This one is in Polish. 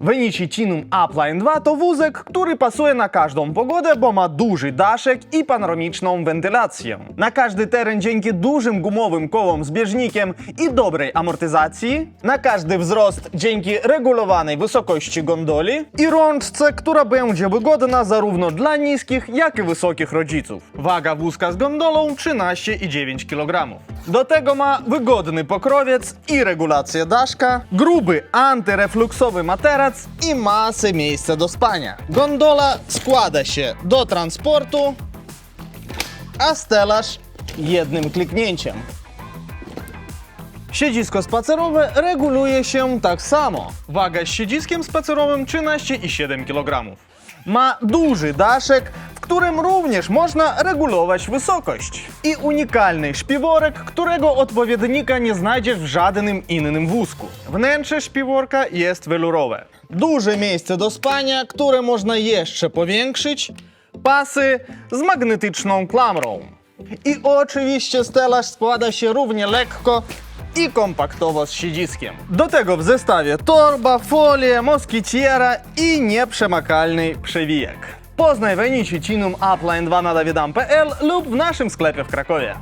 Venici-Cinum Upline 2 to wózek, który pasuje na każdą pogodę, bo ma duży daszek i panoramiczną wentylację. Na każdy teren dzięki dużym gumowym kołom z bieżnikiem i dobrej amortyzacji, na każdy wzrost dzięki regulowanej wysokości gondoli i rączce, która będzie wygodna zarówno dla niskich, jak i wysokich rodziców. Waga wózka z gondolą 13,9 kg. Do tego ma wygodny pokrowiec i regulację daszka, gruby antyrefluksowy materac i masę miejsca do spania. Gondola składa się do transportu, a stelaż jednym kliknięciem. Siedzisko spacerowe reguluje się tak samo. Waga z siedziskiem spacerowym 13,7 kg. Ma duży daszek, którym również można regulować wysokość. I unikalny śpiworek, którego odpowiednika nie znajdziesz w żadnym innym wózku. Wnętrze śpiworka jest welurowe. Duże miejsce do spania, które można jeszcze powiększyć. Pasy z magnetyczną klamrą. I oczywiście stelaż składa się równie lekko i kompaktowo z siedziskiem. Do tego w zestawie torba, folia, moskitiera i nieprzemakalny przewijek. Poznaj Venici Cinum Upline 2 na dawidam.pl lub w naszym sklepie w Krakowie.